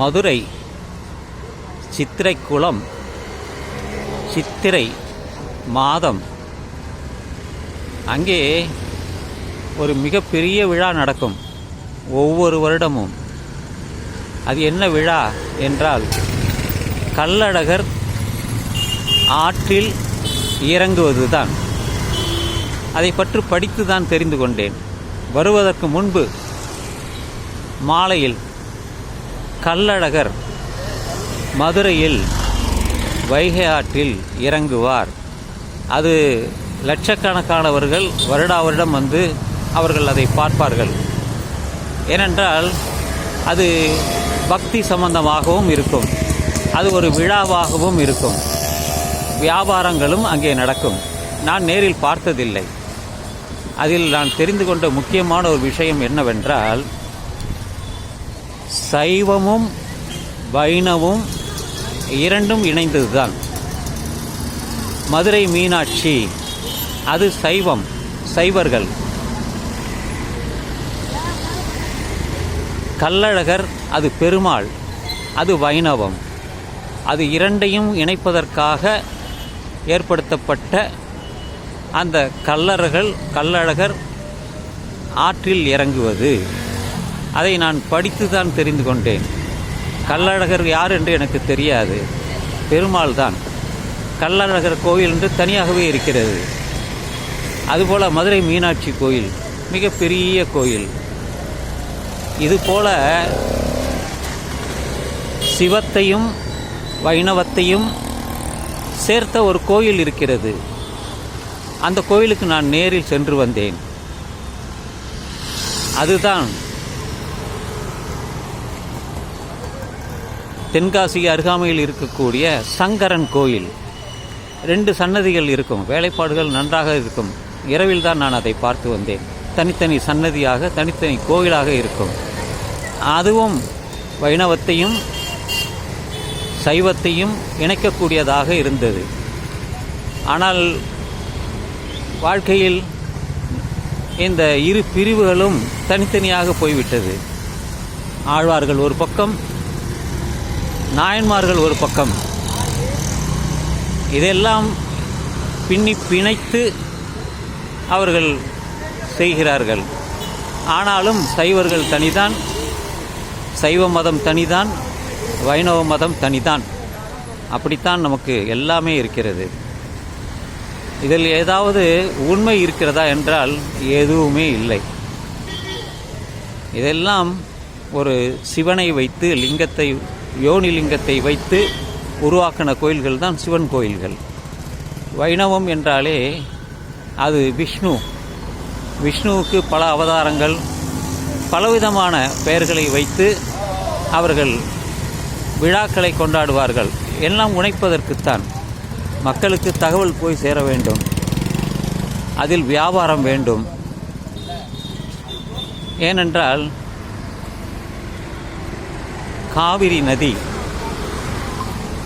மதுரை சித்திரைக்குளம் சித்திரை மாதம். அங்கே ஒரு மிகப்பெரிய விழா நடக்கும் ஒவ்வொரு வருடமும். அது என்ன விழா என்றால் கள்ளழகர் ஆற்றில் இறங்குவதுதான். அதை பற்றி படித்து தான் தெரிந்து கொண்டேன். வருவதற்கு முன்பு மாலையில் கல்லழகர் மதுரையில் வைகை ஆற்றில் இறங்குவார். அது லட்சக்கணக்கானவர்கள் வருடா வருடம் வந்து அவர்கள் அதை பார்ப்பார்கள். ஏனென்றால் அது பக்தி சம்பந்தமாகவும் இருக்கும். அது ஒரு விழாவாகவும் இருக்கும். வியாபாரங்களும் அங்கே நடக்கும். நான் நேரில் பார்த்ததில்லை. அதில் நான் தெரிந்து கொண்ட முக்கியமான ஒரு விஷயம் என்னவென்றால் சைவமும் வைணவும் இரண்டும் இணைந்ததுதான். மதுரை மீனாட்சி அது சைவம் சைவர்கள். கல்லழகர் அது பெருமாள் அது வைணவம். அது இரண்டையும் இணைப்பதற்காக ஏற்படுத்தப்பட்ட அந்த கல்லர்கள் கல்லழகர் ஆற்றில் இறங்குவது. அதை நான் படித்து தான் தெரிந்து கொண்டேன். கள்ளழகர் யார் என்று எனக்கு தெரியாது. பெருமாள் தான் கள்ளழகர் கோயில் என்று தனியாகவே இருக்கிறது. அதுபோல் மதுரை மீனாட்சி கோயில் மிகப்பெரிய கோயில். இதுபோல் சிவத்தையும் வைணவத்தையும் சேர்த்த ஒரு கோயில் இருக்கிறது. அந்த கோயிலுக்கு நான் நேரில் சென்று வந்தேன். அதுதான் தென்காசி அருகாமையில் இருக்கக்கூடிய சங்கரன் கோயில். ரெண்டு சன்னதிகள் இருக்கும். வேலைப்பாடுகள் நன்றாக இருக்கும். இரவில் தான் நான் அதை பார்த்து வந்தேன். தனித்தனி சன்னதியாக தனித்தனி கோயிலாக இருக்கும். அதுவும் வைணவத்தையும் சைவத்தையும் இணைக்கக்கூடியதாக இருந்தது. ஆனால் வாழ்க்கையில் இந்த இரு பிரிவுகளும் தனித்தனியாக போய்விட்டது. ஆழ்வார்கள் ஒரு பக்கம் நாயன்மார்கள் ஒரு பக்கம். இதெல்லாம் பின்னி பிணைத்து அவர்கள் செய்கிறார்கள். ஆனாலும் சைவர்கள் தனிதான் சைவ மதம் தனிதான் வைணவ மதம் தனிதான். அப்படித்தான் நமக்கு எல்லாமே இருக்கிறது. இதில் ஏதாவது உண்மை இருக்கிறதா என்றால் எதுவுமே இல்லை. இதெல்லாம் ஒரு சிவனை வைத்து லிங்கத்தை யோனிலிங்கத்தை வைத்து உருவாக்கின கோயில்கள் தான் சிவன் கோயில்கள். வைணவம் என்றாலே அது விஷ்ணு. விஷ்ணுவுக்கு பல அவதாரங்கள் பலவிதமான பெயர்களை வைத்து அவர்கள் விழாக்களை கொண்டாடுவார்கள். எல்லாம் உழைப்பதற்குத்தான் மக்களுக்கு தகவல் போய் சேர வேண்டும். அதில் வியாபாரம் வேண்டும். ஏனென்றால் காவிரி நதி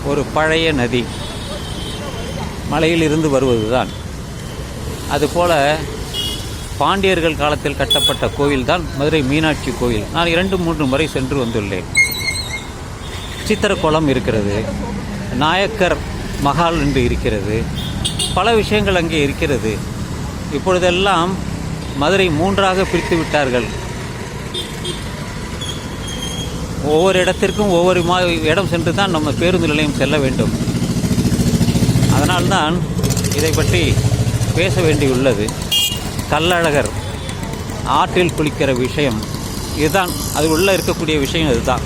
ஒரு பழைய நதி. மலையிலிருந்து வருவதுதான். அதுபோல பாண்டியர்கள் காலத்தில் கட்டப்பட்ட கோயில்தான் மதுரை மீனாட்சி கோயில். நான் இரண்டு மூன்று முறை சென்று வந்துள்ளேன். சித்திரக்குளம் இருக்கிறது நாயக்கர் மகால் என்று இருக்கிறது பல விஷயங்கள் அங்கே இருக்கிறது. இப்பொழுதெல்லாம் மதுரை மூன்றாக பிரித்து விட்டார்கள். ஒவ்வொரு இடத்திற்கும் ஒவ்வொரு மா இடம் சென்று தான் நம்ம பேருந்து நிலையம் செல்ல வேண்டும். அதனால்தான் இதை பற்றி பேச வேண்டியுள்ளது. கல்லழகர் ஆற்றில் குளிக்கிற விஷயம். இதுதான் அது உள்ளே இருக்கக்கூடிய விஷயம் இதுதான்.